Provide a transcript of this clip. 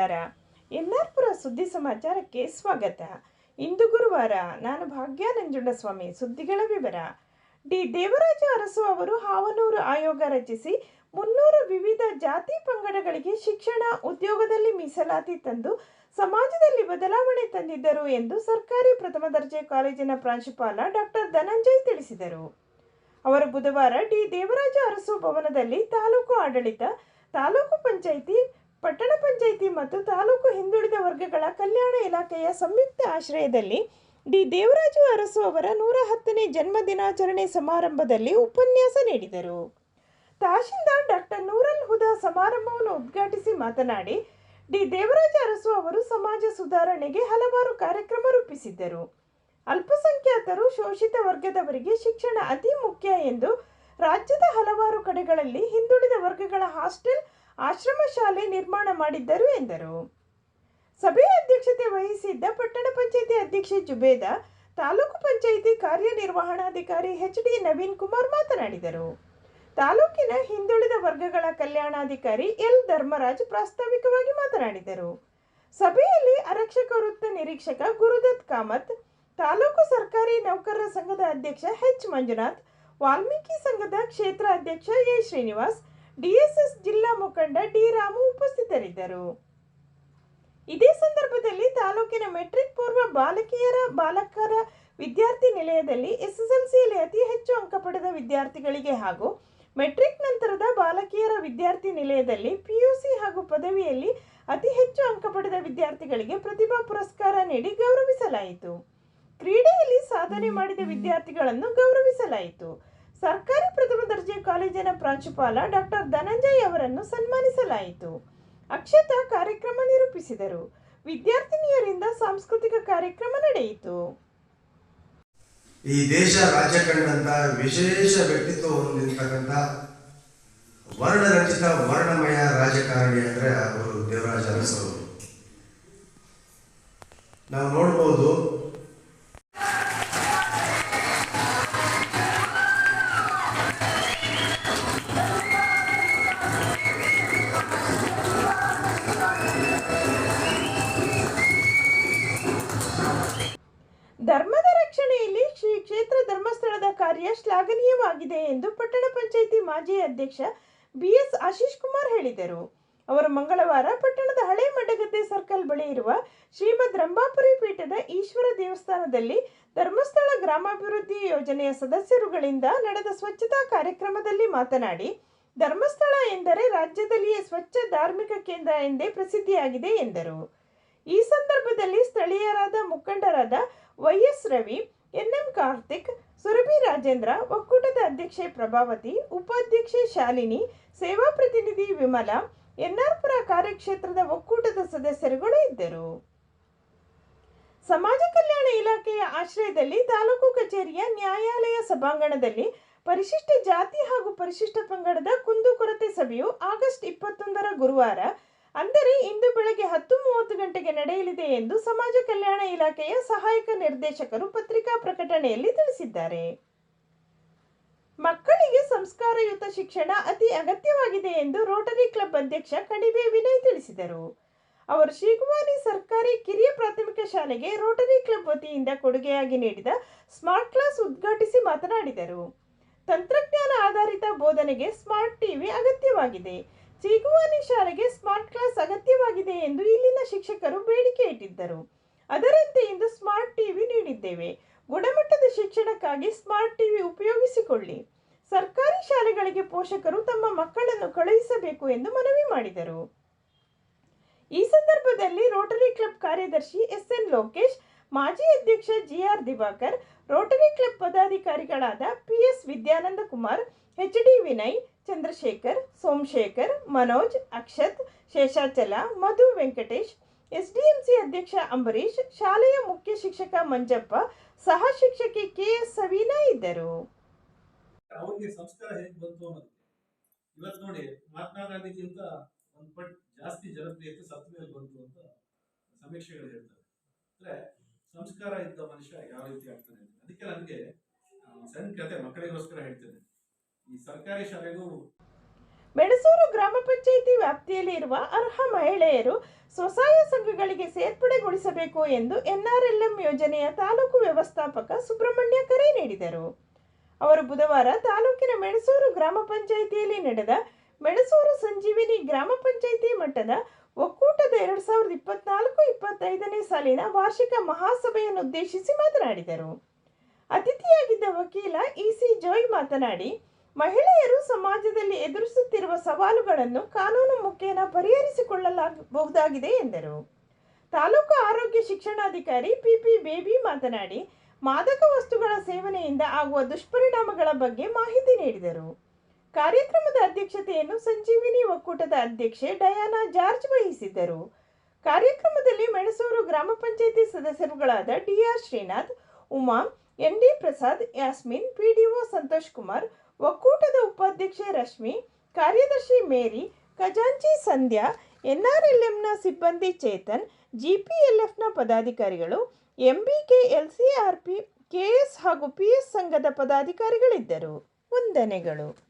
ನಮಸ್ಕಾರ. ಎನ್ಆರ್ಪುರ ಸುದ್ದಿ ಸಮಾಚಾರಕ್ಕೆ ಸ್ವಾಗತ. ಇಂದು ಗುರುವಾರ ನಾನು ಭಾಗ್ಯ ನಂಜುಂಡಸ್ವಾಮಿ ಸುದ್ದಿಗಳ ವಿವರ. ಡಿ. ದೇವರಾಜ ಅರಸು ಅವರು ಹಾವನೂರು ಆಯೋಗ ರಚಿಸಿ ಮುನ್ನೂರು ವಿವಿಧ ಜಾತಿ ಪಂಗಡಗಳಿಗೆ ಶಿಕ್ಷಣ ಉದ್ಯೋಗದಲ್ಲಿ ಮೀಸಲಾತಿ ತಂದು ಸಮಾಜದಲ್ಲಿ ಬದಲಾವಣೆ ತಂದಿದ್ದರು ಎಂದು ಸರ್ಕಾರಿ ಪ್ರಥಮ ದರ್ಜೆ ಕಾಲೇಜಿನ ಪ್ರಾಂಶುಪಾಲ ಡಾಕ್ಟರ್ ಧನಂಜಯ್ ತಿಳಿಸಿದರು. ಅವರು ಬುಧವಾರ ಡಿ. ದೇವರಾಜ ಅರಸು ಭವನದಲ್ಲಿ ತಾಲೂಕು ಆಡಳಿತ, ತಾಲೂಕು ಪಂಚಾಯಿತಿ ಪಟ್ಟಣ ಪಂಚಾಯಿತಿ ಮತ್ತು ತಾಲೂಕು ಹಿಂದುಳಿದ ವರ್ಗಗಳ ಕಲ್ಯಾಣ ಇಲಾಖೆಯ ಸಂಯುಕ್ತ ಆಶ್ರಯದಲ್ಲಿ ಡಿ ದೇವರಾಜು ಅರಸು ಅವರ ನೂರ ಹತ್ತನೇ ಜನ್ಮ ದಿನಾಚರಣೆ ಸಮಾರಂಭದಲ್ಲಿ ಉಪನ್ಯಾಸ ನೀಡಿದರು. ತಹಶೀಲ್ದಾರ್ ಡಾಕ್ಟರ್ ನೂರಲ್ ಹುದಾ ಸಮಾರಂಭವನ್ನು ಉದ್ಘಾಟಿಸಿ ಮಾತನಾಡಿ, ಡಿ ದೇವರಾಜ ಅರಸು ಅವರು ಸಮಾಜ ಸುಧಾರಣೆಗೆ ಹಲವಾರು ಕಾರ್ಯಕ್ರಮ ರೂಪಿಸಿದ್ದರು. ಅಲ್ಪಸಂಖ್ಯಾತರು ಶೋಷಿತ ವರ್ಗದವರಿಗೆ ಶಿಕ್ಷಣ ಅತಿ ಮುಖ್ಯ ಎಂದು ರಾಜ್ಯದ ಹಲವಾರು ಕಡೆಗಳಲ್ಲಿ ಹಿಂದುಳಿದ ವರ್ಗಗಳ ಹಾಸ್ಟೆಲ್ ಆಶ್ರಮ ಶಾಲೆ ನಿರ್ಮಾಣ ಮಾಡಿದ್ದರು ಎಂದರು. ಸಭೆಯ ಅಧ್ಯಕ್ಷತೆ ವಹಿಸಿದ್ದ ಪಟ್ಟಣ ಪಂಚಾಯಿತಿ ಅಧ್ಯಕ್ಷೆ ಜುಬೇದ, ತಾಲೂಕು ಪಂಚಾಯಿತಿ ಕಾರ್ಯನಿರ್ವಹಣಾಧಿಕಾರಿ ಎಚ್ ಡಿ ನವೀನ್ ಕುಮಾರ್ ಮಾತನಾಡಿದರು. ತಾಲೂಕಿನ ಹಿಂದುಳಿದ ವರ್ಗಗಳ ಕಲ್ಯಾಣಾಧಿಕಾರಿ ಎಲ್ ಧರ್ಮರಾಜ್ ಪ್ರಾಸ್ತಾವಿಕವಾಗಿ ಮಾತನಾಡಿದರು. ಸಭೆಯಲ್ಲಿ ಆರಕ್ಷಕ ವೃತ್ತ ನಿರೀಕ್ಷಕ ಗುರುದತ್ ಕಾಮತ್, ತಾಲೂಕು ಸರ್ಕಾರಿ ನೌಕರರ ಸಂಘದ ಅಧ್ಯಕ್ಷ ಎಚ್ ಮಂಜುನಾಥ್, ವಾಲ್ಮೀಕಿ ಸಂಘದ ಕ್ಷೇತ್ರ ಅಧ್ಯಕ್ಷ ಎ ಶ್ರೀನಿವಾಸ್ ಡಿಎಸ್ಎಸ್ ಜಿಲ್ಲಾ ಮುಖಂಡ ಡಿ ರಾಮು ಉಪಸ್ಥಿತರಿದ್ದರು. ಇದೇ ಸಂದರ್ಭದಲ್ಲಿ ತಾಲೂಕಿನ ಮೆಟ್ರಿಕ್ ಪೂರ್ವ ಬಾಲಕಿಯರ ಬಾಲಕರ ವಿದ್ಯಾರ್ಥಿ ನಿಲಯದಲ್ಲಿ ಎಸ್ಎಸ್ಎಲ್ಸಿಯಲ್ಲಿ ಅತಿ ಹೆಚ್ಚು ಅಂಕ ಪಡೆದ ವಿದ್ಯಾರ್ಥಿಗಳಿಗೆ ಹಾಗೂ ಮೆಟ್ರಿಕ್ ನಂತರದ ಬಾಲಕಿಯರ ವಿದ್ಯಾರ್ಥಿ ನಿಲಯದಲ್ಲಿ ಪಿಯುಸಿ ಹಾಗೂ ಪದವಿಯಲ್ಲಿ ಅತಿ ಹೆಚ್ಚು ಅಂಕ ಪಡೆದ ವಿದ್ಯಾರ್ಥಿಗಳಿಗೆ ಪ್ರತಿಭಾ ಪುರಸ್ಕಾರ ನೀಡಿ ಗೌರವಿಸಲಾಯಿತು. ಕ್ರೀಡೆಯಲ್ಲಿ ಸಾಧನೆ ಮಾಡಿದ ವಿದ್ಯಾರ್ಥಿಗಳನ್ನು ಗೌರವಿಸಲಾಯಿತು. ಸರ್ಕಾರಿ ಪ್ರಥಮ ದರ್ಜೆ ಕಾಲೇಜಿನ ಪ್ರಾಂಶುಪಾಲ ಡಾಕ್ಟರ್ ಧನಂಜಯ್ ಅವರನ್ನು ಸನ್ಮಾನಿಸಲಾಯಿತು. ಅಕ್ಷತಾ ಕಾರ್ಯಕ್ರಮ ನಿರೂಪಿಸಿದರು. ವಿದ್ಯಾರ್ಥಿನಿಯರಿಂದ ಸಾಂಸ್ಕೃತಿಕ ಕಾರ್ಯಕ್ರಮ ನಡೆಯಿತು. ಈ ದೇಶ ರಾಜ್ಯ ಕಂಡಂತ ವಿಶೇಷ ವ್ಯಕ್ತಿತ್ವ ಹೊಂದಿರತಕ್ಕಂಥ ವರ್ಣರಚಿತ ವರ್ಣಮಯ ರಾಜಕಾರಣಿ ಅಂದ್ರೆ ಅವರು ದೇವರಾಜ ಅರಸರು. ನಾವು ನೋಡ್ಬೋದು ಶ್ಲಾಘನೀಯವಾಗಿದೆ ಎಂದು ಪಟ್ಟಣ ಪಂಚಾಯಿತಿ ಮಾಜಿ ಅಧ್ಯಕ್ಷ ಬಿಎಸ್ ಆಶೀಶ್ ಕುಮಾರ್ ಹೇಳಿದರು. ಅವರು ಮಂಗಳವಾರ ಪಟ್ಟಣದ ಹಳೆ ಮಡಗದ್ದೆ ಸರ್ಕಲ್ ಬಳಿ ಇರುವ ಶ್ರೀಮದ್ ರಂಭಾಪುರಿ ಪೀಠದ ಈಶ್ವರ ದೇವಸ್ಥಾನದಲ್ಲಿ ಧರ್ಮಸ್ಥಳ ಗ್ರಾಮಾಭಿವೃದ್ಧಿ ಯೋಜನೆಯ ಸದಸ್ಯರುಗಳಿಂದ ನಡೆದ ಸ್ವಚ್ಛತಾ ಕಾರ್ಯಕ್ರಮದಲ್ಲಿ ಮಾತನಾಡಿ, ಧರ್ಮಸ್ಥಳ ಎಂದರೆ ರಾಜ್ಯದಲ್ಲಿಯೇ ಸ್ವಚ್ಛ ಧಾರ್ಮಿಕ ಕೇಂದ್ರ ಎಂದೇ ಪ್ರಸಿದ್ಧಿಯಾಗಿದೆ ಎಂದರು. ಈ ಸಂದರ್ಭದಲ್ಲಿ ಸ್ಥಳೀಯರಾದ ಮುಖಂಡರಾದ Y S Ravi N M Karthik Surabhi Rajendra, ಒಕ್ಕೂಟದ ಅಧ್ಯಕ್ಷೆ ಪ್ರಭಾವತಿ, ಉಪಾಧ್ಯಕ್ಷೆ ಶಾಲಿನಿ, ಸೇವಾ ಪ್ರತಿನಿಧಿ ವಿಮಲಾ, ಎನ್ಆರ್ಪುರ ಕಾರ್ಯಕ್ಷೇತ್ರದ ಒಕ್ಕೂಟದ ಸದಸ್ಯರುಗಳು ಇದ್ದರು. ಸಮಾಜ ಕಲ್ಯಾಣ ಇಲಾಖೆಯ ಆಶ್ರಯದಲ್ಲಿ ತಾಲೂಕು ಕಚೇರಿಯ ನ್ಯಾಯಾಲಯ ಸಭಾಂಗಣದಲ್ಲಿ ಪರಿಶಿಷ್ಟ ಜಾತಿ ಹಾಗೂ ಪರಿಶಿಷ್ಟ ಪಂಗಡದ ಕುಂದುಕೊರತೆ ಸಭೆಯು ಆಗಸ್ಟ್ ಇಪ್ಪತ್ತೊಂದರ ಗುರುವಾರ ಅಂದರೆ ಇಂದು ಬೆಳಗ್ಗೆ ಹತ್ತು ಮೂವತ್ತು ಗಂಟೆಗೆ ನಡೆಯಲಿದೆ ಎಂದು ಸಮಾಜ ಕಲ್ಯಾಣ ಇಲಾಖೆಯ ಸಹಾಯಕ ನಿರ್ದೇಶಕರು ಪತ್ರಿಕಾ ಪ್ರಕಟಣೆಯಲ್ಲಿ ತಿಳಿಸಿದ್ದಾರೆ. ಮಕ್ಕಳಿಗೆ ಸಂಸ್ಕಾರಯುತ ಶಿಕ್ಷಣ ಅತಿ ಅಗತ್ಯವಾಗಿದೆ ಎಂದು ರೋಟರಿ ಕ್ಲಬ್ ಅಧ್ಯಕ್ಷ ಕಣಿವೆ ವಿನಯ್ ತಿಳಿಸಿದರು. ಅವರು ಶ್ರೀಕುಮಾರಿ ಸರ್ಕಾರಿ ಕಿರಿಯ ಪ್ರಾಥಮಿಕ ಶಾಲೆಗೆ ರೋಟರಿ ಕ್ಲಬ್ ವತಿಯಿಂದ ಕೊಡುಗೆಯಾಗಿ ನೀಡಿದ ಸ್ಮಾರ್ಟ್ ಕ್ಲಾಸ್ ಉದ್ಘಾಟಿಸಿ ಮಾತನಾಡಿದರು. ತಂತ್ರಜ್ಞಾನ ಆಧಾರಿತ ಬೋಧನೆಗೆ ಸ್ಮಾರ್ಟ್ ಟಿವಿ ಅಗತ್ಯವಾಗಿದೆ. ಚೀಗುವಾನಿ ಶಾಲೆಗೆ ಸ್ಮಾರ್ಟ್ ಕ್ಲಾಸ್ ಅಗತ್ಯವಾಗಿದೆ ಎಂದು ಇಲ್ಲಿನ ಶಿಕ್ಷಕರು ಬೇಡಿಕೆ ಇಟ್ಟಿದ್ದರು. ಅದರಂತೆ ಇಂದು ಸ್ಮಾರ್ಟ್ ಟಿವಿ ನೀಡಿದ್ದೇವೆ. ಗುಣಮಟ್ಟದ ಶಿಕ್ಷಣಕ್ಕಾಗಿ ಸ್ಮಾರ್ಟ್ ಟಿವಿ ಉಪಯೋಗಿಸಿಕೊಳ್ಳಿ. ಸರ್ಕಾರಿ ಶಾಲೆಗಳಿಗೆ ಪೋಷಕರು ತಮ್ಮ ಮಕ್ಕಳನ್ನು ಕಳುಹಿಸಬೇಕು ಎಂದು ಮನವಿ ಮಾಡಿದರು. ಈ ಸಂದರ್ಭದಲ್ಲಿ ರೋಟರಿ ಕ್ಲಬ್ ಕಾರ್ಯದರ್ಶಿ ಎಸ್ ಎನ್ ಲೋಕೇಶ್, ಮಾಜಿ ಅಧ್ಯಕ್ಷ G R Divakar, Rotary club ಪದಾಧಿಕಾರಿಗಳಾದ P S Vidyananda Kumar H D Vinay Chandrashekar, Somashekar, Manoj, Akshat, Sheshachala, Madhu Venkatesh S D M C ಅಧ್ಯಕ್ಷ ಅಂಬರೀಶ್ ಶಾಲೆಯ ಮುಖ್ಯ ಶಿಕ್ಷಕ ಮಂಜಪ್ಪ, ಸಹ ಶಿಕ್ಷಕಿ ಕೆ ಎಸ್ ಸವೀನಾ ಇದ್ದರು. ಅವ್ರಿಗೆ ಸಂಸ್ಕಾರ ಹೇಗೆ ಬಂತು ಅನ್ನೋದಕ್ಕೆ ಇವತ್ತು ನೋಡಿ ಮಹಾತ್ಮ ಗಾಂಧೀಜಿಂತ ಒಂದು ಪಟ್ ಜಾಸ್ತಿ ಜನಪ್ರಿಯತೆ ಸತ್ತ ಮೇಲೆ ಬಂತು ಅಂತ ಸಮೀಕ್ಷೆಗಳು ಹೇಳ್ತಾರೆ. ಅಂದ್ರೆ ಸಂಸ್ಕಾರ ಇದ್ದ ಮನುಷ್ಯ ಯಾವ ರೀತಿ ಆಗ್ತಾನೆ ಅದಕ್ಕೆ ನನಗೆ ಸಣ್ಣ ಕತೆ ಮಕ್ಕಳಿಗೋಸ್ಕರ ಹೇಳ್ತೇನೆ. ಈ ಸರ್ಕಾರಿ ಶಾಲೆಗೂ ಮೆಣಸೂರು ಗ್ರಾಮ ಪಂಚಾಯಿತಿ ವ್ಯಾಪ್ತಿಯಲ್ಲಿ ಇರುವ ಅರ್ಹ ಮಹಿಳೆಯರು ಸ್ವಸಹಾಯ ಸಂಘಗಳಿಗೆ ಸೇರ್ಪಡೆಗೊಳಿಸಬೇಕು ಎಂದು ಎನ್ಆರ್ಎಲ್ಎಂ ಯೋಜನೆಯ ತಾಲೂಕು ವ್ಯವಸ್ಥಾಪಕ ಸುಬ್ರಹ್ಮಣ್ಯ ಕರೆ ನೀಡಿದರು. ಅವರು ಬುಧವಾರ ತಾಲೂಕಿನ ಮೆಣಸೂರು ಗ್ರಾಮ ಪಂಚಾಯಿತಿಯಲ್ಲಿ ನಡೆದ ಮೆಣಸೂರು ಸಂಜೀವಿನಿ ಗ್ರಾಮ ಪಂಚಾಯಿತಿ ಮಟ್ಟದ ಒಕ್ಕೂಟದ ಎರಡು ಸಾವಿರದ ಇಪ್ಪತ್ನಾಲ್ಕು ಇಪ್ಪತ್ತೈದನೇ ಸಾಲಿನ ವಾರ್ಷಿಕ ಮಹಾಸಭೆಯನ್ನು ಉದ್ದೇಶಿಸಿ ಮಾತನಾಡಿದರು. ಅತಿಥಿಯಾಗಿದ್ದ ವಕೀಲ ಇಸಿ ಜೋಯ್ ಮಾತನಾಡಿ ಮಹಿಳೆಯರು ಸಮಾಜದಲ್ಲಿ ಎದುರಿಸುತ್ತಿರುವ ಸವಾಲುಗಳನ್ನು ಕಾನೂನು ಮುಖೇನ ಪರಿಹರಿಸಿಕೊಳ್ಳಲಾಗಬಹುದಾಗಿದೆ ಎಂದರು. ತಾಲೂಕು ಆರೋಗ್ಯ ಶಿಕ್ಷಣಾಧಿಕಾರಿ ಪಿಪಿ ಬೇಬಿ ಮಾತನಾಡಿ, ಮಾದಕ ವಸ್ತುಗಳ ಸೇವನೆಯಿಂದ ಆಗುವ ದುಷ್ಪರಿಣಾಮಗಳ ಬಗ್ಗೆ ಮಾಹಿತಿ ನೀಡಿದರು. ಕಾರ್ಯಕ್ರಮದ ಅಧ್ಯಕ್ಷತೆಯನ್ನು ಸಂಜೀವಿನಿ ಒಕ್ಕೂಟದ ಅಧ್ಯಕ್ಷೆ ಡಯಾನಾ ಜಾರ್ಜ್ ವಹಿಸಿದ್ದರು. ಕಾರ್ಯಕ್ರಮದಲ್ಲಿ ಮೆಣಸೂರು ಗ್ರಾಮ panchayat ಸದಸ್ಯರುಗಳಾದ D R Srinath, Uma N D Prasad, Yasmin P D O Santhosh Kumar ಒಕ್ಕೂಟದ ಉಪಾಧ್ಯಕ್ಷೆ ರಶ್ಮಿ, ಕಾರ್ಯದರ್ಶಿ ಮೇರಿ, ಖಜಾಂಚಿ ಸಂಧ್ಯಾ, ಎನ್ಆರ್ಎಲ್ಎಂನ ಸಿಬ್ಬಂದಿ ಚೇತನ್, ಜಿಪಿಎಲ್ಎಫ್ನ ಪದಾಧಿಕಾರಿಗಳು ಎಂಬಿಕೆ ಎಲ್ಸಿಆರ್ಪಿ ಕೆಎಸ್ ಹಾಗೂ ಪಿಎಸ್ ಸಂಘದ ಪದಾಧಿಕಾರಿಗಳಿದ್ದರು. ವಂದನೆಗಳು.